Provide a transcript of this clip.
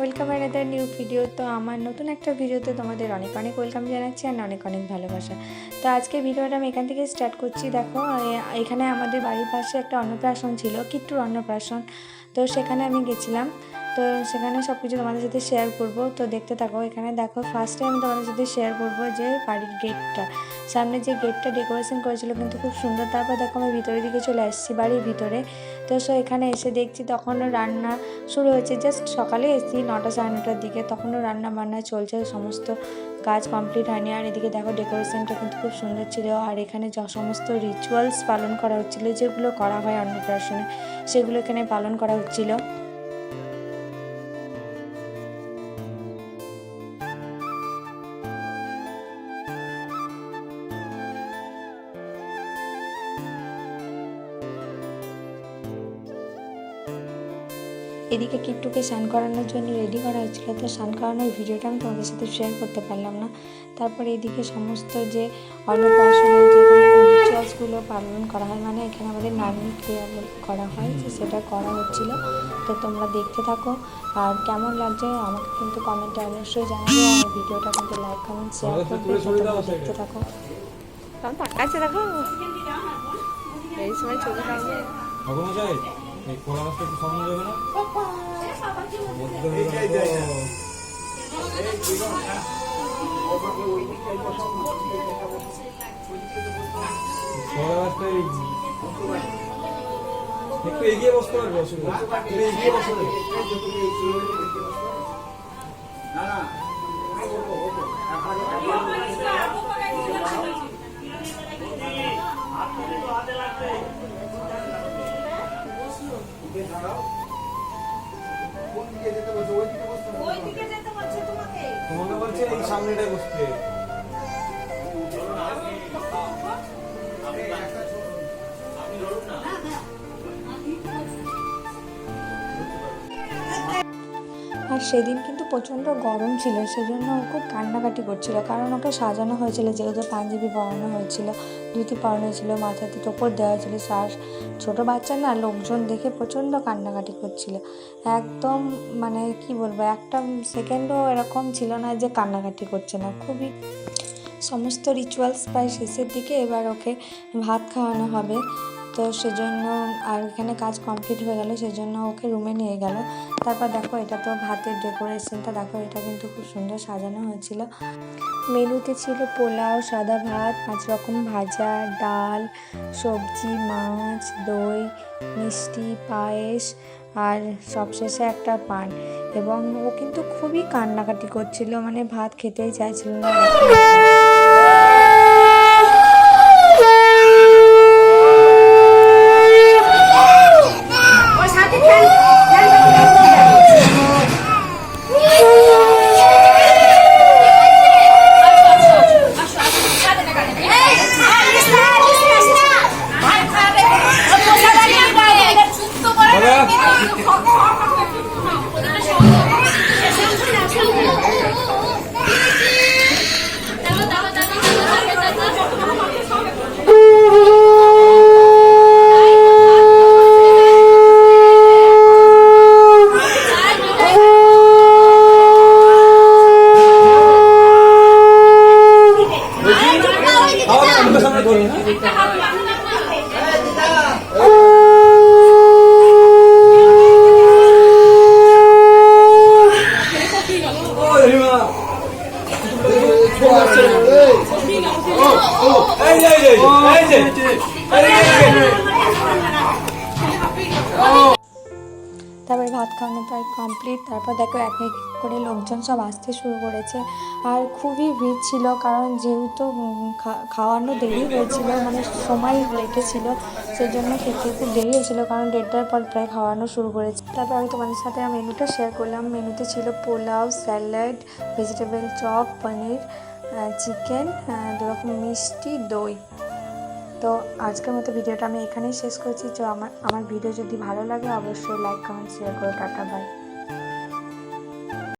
Welcome another new video তো আমার নতুন একটা ভিডিওতে তোমাদের অনেক অনেক ওয়েলকাম জানাচ্ছি আর অনেক অনেক ভালোবাসা। তো আজকে ভিডিওটা আমি এখান থেকে স্টার্ট করছি, দেখো এখানে আমাদের বাড়ির পাশে একটা অন্নপ্রাশন ছিল, কিট্টুর অন্নপ্রাশন। তো সেখানে আমি গেছিলাম। তো সেখানে সব কিছু তোমাদের সাথে শেয়ার করব। তো দেখতে থাকো এখানে। দেখো ফার্স্টে আমি তোমাদের সাথে শেয়ার করব যে বাড়ির গেটটা সামনে যে গেটটা ডেকোরেশন করেছিল কিন্তু খুব সুন্দর। তারপর দেখো আমি ভিতরের দিকে চলে আসছি বাড়ির ভিতরে। তো সো এখানে এসে দেখছি তখনও রান্না শুরু হয়েছে। জাস্ট সকালে এসেছি নটা সাড়ে নটার দিকে। তখনও রান্না বান্না চলছে, সমস্ত কাজ কমপ্লিট হয়নি। আর এদিকে দেখো ডেকোরেশনটা কিন্তু খুব সুন্দর ছিল। আর এখানে যা সমস্ত রিচুয়ালস পালন করা হচ্ছিল, যেগুলো করা হয় অন্নপ্রাশনে, সেগুলো এখানে পালন করা হচ্ছিল। এদিকে কিট্টুকে স্নান করানোর জন্য রেডি করা হচ্ছিল তো স্নান করানোর ভিডিওটা আমি তোমাদের সাথে শেয়ার করতে পারলাম না। তারপরে এদিকে সমস্ত যে অন্নপ্রাশনের যে রিচুয়ালসগুলো পালন করা হয় মানে এখানে আমাদের নারী ক্রিয়া করা হয় তো সেটা করা হচ্ছিল। তো তোমরা দেখতে থাকো আর কেমন লাগছে আমাকে কিন্তু কমেন্টে অবশ্যই জানাবে আর ভিডিওটা কিন্তু লাইক কমেন্ট শেয়ার করবে তোমরা দেখতে থাকো। কারণ তাকাচ্ছে দেখো। এই সময় ছবি এই খোলা রাস্তা একটু সামনে যাবে না? মধ্যে হয়ে গেল তো। খোলা রাস্তায় একটু এগিয়ে বসতে পারবে অসুবিধা বলছে ওই দিকে বসতে ওইদিকে যেতে বলছে তোমাকে বলছে এই সামনেটায় বসতে। সেদিন কিন্তু প্রচণ্ড গরম ছিল, সেজন্য ও খুব কান্নাকাটি করছিল। কারণ ওকে সাজানো হয়েছিল, যেহেতু পাঞ্জাবি পরানো হয়েছিল, ধুতি পরানো হয়েছিল, মাথাতে টোপর দেওয়া হয়েছিল। আর ছোটো বাচ্চা না, লোকজন দেখে প্রচণ্ড কান্নাকাটি করছিল। একদম মানে কি বলব, একটা সেকেন্ডও এরকম ছিল না যে কান্নাকাটি করছে না। খুবই সমস্ত রিচুয়ালস প্রায় শেষের দিকে এবার ওকে ভাত খাওয়ানো হবে। তো সেজন্য আর এখানে কাজ কমপ্লিট হয়ে গেল, সেজন্য ওকে রুমে নিয়ে গেল। তারপর দেখো এটা তো ভাতের ডেকোরেশনটা দেখো এটা কিন্তু খুব সুন্দর সাজানো হয়েছিল। মেনুতে ছিল পোলাও, সাদা ভাত, পাঁচ রকম ভাজা, ডাল, সবজি, মাছ, দই, মিষ্টি, পায়েস আর সবশেষে একটা পান। এবং ও কিন্তু খুবই কান্নাকাটি করছিল মানে ভাত খেতেই চাইছিল না। খাওয়া দাওয়া মুখের সামনে করুন হ্যাঁ? ও, কমপ্লিট তারপর দেখো এক এক করে লোকজন সব আসতে শুরু করেছে। আর খুবই ভিড় ছিল, কারণ যেহেতু খাওয়ানো দেরি হয়েছিল মানে সময় লেগেছিল সেই জন্য খেতে খুব দেরি হয়েছিল, কারণ দেড়টার পর প্রায় খাওয়ানো শুরু করেছে। তারপর আমি তোমাদের সাথে মেনুটা শেয়ার করলাম। মেনুতে ছিল pulao, salad vegetable chop paneer chicken দুরকম মিষ্টি, দই। তো আজকের মতো ভিডিওটা আমি এখানেই শেষ করছি। তো আমার আমার ভিডিও যদি ভালো লাগে, অবশ্যই লাইক কমেন্ট শেয়ার করো। Tata bye